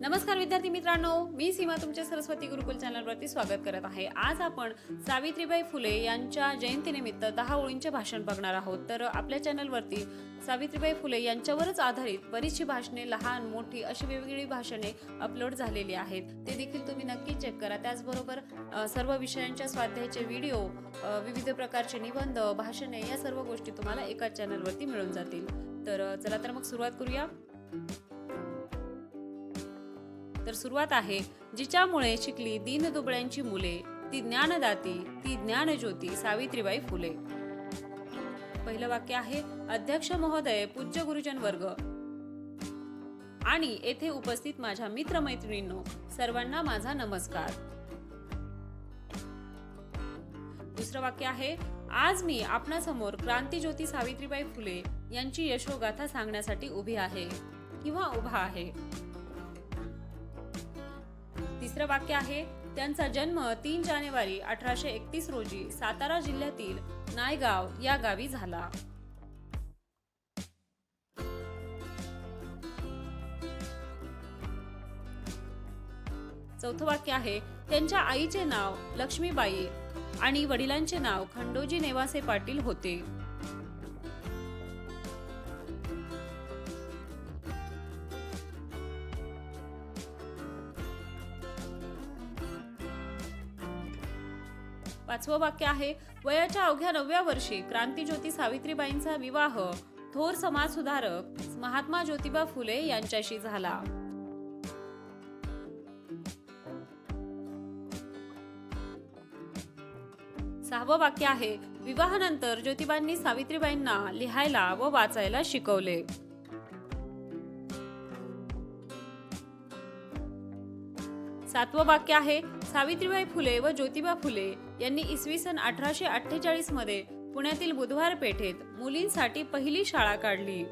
नमस्कार विद्यार्थी मित्रांनो मी सीमा तुमच्या सरस्वती गुरुकुल चॅनलवरती स्वागत करत आहे. आज आपण सावित्रीबाई फुले यांच्या जयंतीनिमित्त दहा ओळींचे भाषण बघणार आहोत. तर आपल्या चॅनलवरती सावित्रीबाई फुले यांच्यावरच आधारित बरीचशी भाषणे लहान मोठी अशी वेगवेगळी भाषणे अपलोड झालेली आहेत. ते देखील तुम्ही नक्की चेक करा. त्याचबरोबर सर्व विषयांच्या स्वाध्यायाचे व्हिडिओ विविध प्रकारचे निबंध भाषणे या सर्व गोष्टी तुम्हाला एकाच चॅनलवरती मिळून जातील. तर चला तर मग सुरुवात करूया. तर सुरुवात आहे जिच्यामुळे शिकली दीनदुबळ्यांची मुले ती ज्ञानदाती ती ज्ञानज्योती सावित्रीबाई फुले. पहिलं वाक्य आहे अध्यक्ष महोदय पूज्य गुरुजन वर्ग. आणि येथे उपस्थित माझ्या मित्रमैत्रिणींनो सर्वांना माझा नमस्कार. दुसरं वाक्य आहे आज मी आपणासमोर क्रांतीज्योती सावित्रीबाई फुले यांची यशोगाथा सांगण्यासाठी उभी आहे किंवा उभा आहे. तिसरं वाक्य आहे त्यांचा जन्म तीन जानेवारी अठराशे एकतीस रोजी सातारा जिल्ह्यातील नायगाव या गावी झाला. चौथं वाक्य आहे त्यांच्या आईचे नाव लक्ष्मीबाई आणि वडिलांचे नाव खंडोजी नेवासे पाटील होते. पाचवं वाक्य आहे वयाच्या अवघ्या नवव्या वर्षी क्रांतीज्योती सावित्रीबाईंचा विवाह थोर समाज सुधारक महात्मा ज्योतिबा फुले यांच्याशी झाला. सहावं वाक्य आहे विवाहानंतर ज्योतिबांनी सावित्रीबाईंना लिहायला व वाचायला शिकवले. सातवं वाक्य आहे. सावित्रीबाई फुले व ज्योतिबा फुले यांनी इसवी सन अठराशे अठ्ठेचाळीसमध्ये पुण्यातील बुधवार पेठेत मुलींसाठी पहिली शाळा काढली.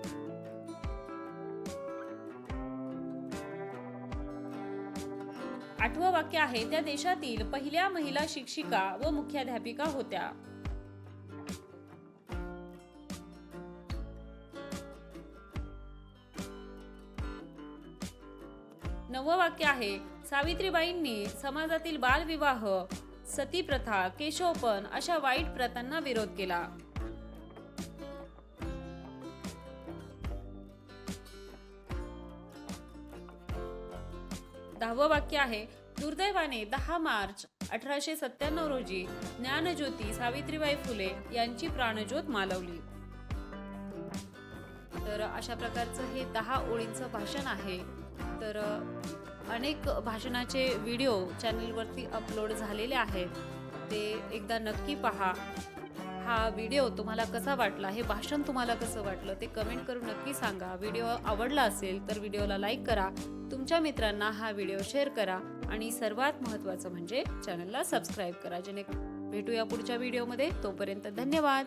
आठवं वाक्य आहे त्या देशातील पहिल्या महिला शिक्षिका व मुख्याध्यापिका होत्या. नवं वाक्य आहे. सावित्रीबाईंनी समाजातील बालविवाह सती प्रथा केशवपन अशा वाईट प्रथांना विरोध केला. दहावं वाक्य आहे. दुर्दैवाने दहा मार्च अठराशे सत्त्याण्णव रोजी ज्ञानज्योती सावित्रीबाई फुले यांची प्राणज्योत मालवली. तर अशा प्रकारचं हे दहा ओळींचं भाषण आहे. तर अनेक भाषणाचे व्हिडिओ चॅनलवरती अपलोड झालेले आहेत ते एकदा नक्की पहा. हा व्हिडिओ तुम्हाला कसा वाटला? हे भाषण तुम्हाला कसं वाटलं? ते कमेंट करून नक्की सांगा. व्हिडिओ आवडला असेल तर व्हिडिओला लाईक करा. तुमच्या मित्रांना हा व्हिडिओ शेअर करा. आणि सर्वात महत्त्वाचं म्हणजे चॅनलला सबस्क्राईब करा. जेणे भेटूया पुढच्या व्हिडिओमध्ये. तोपर्यंत धन्यवाद.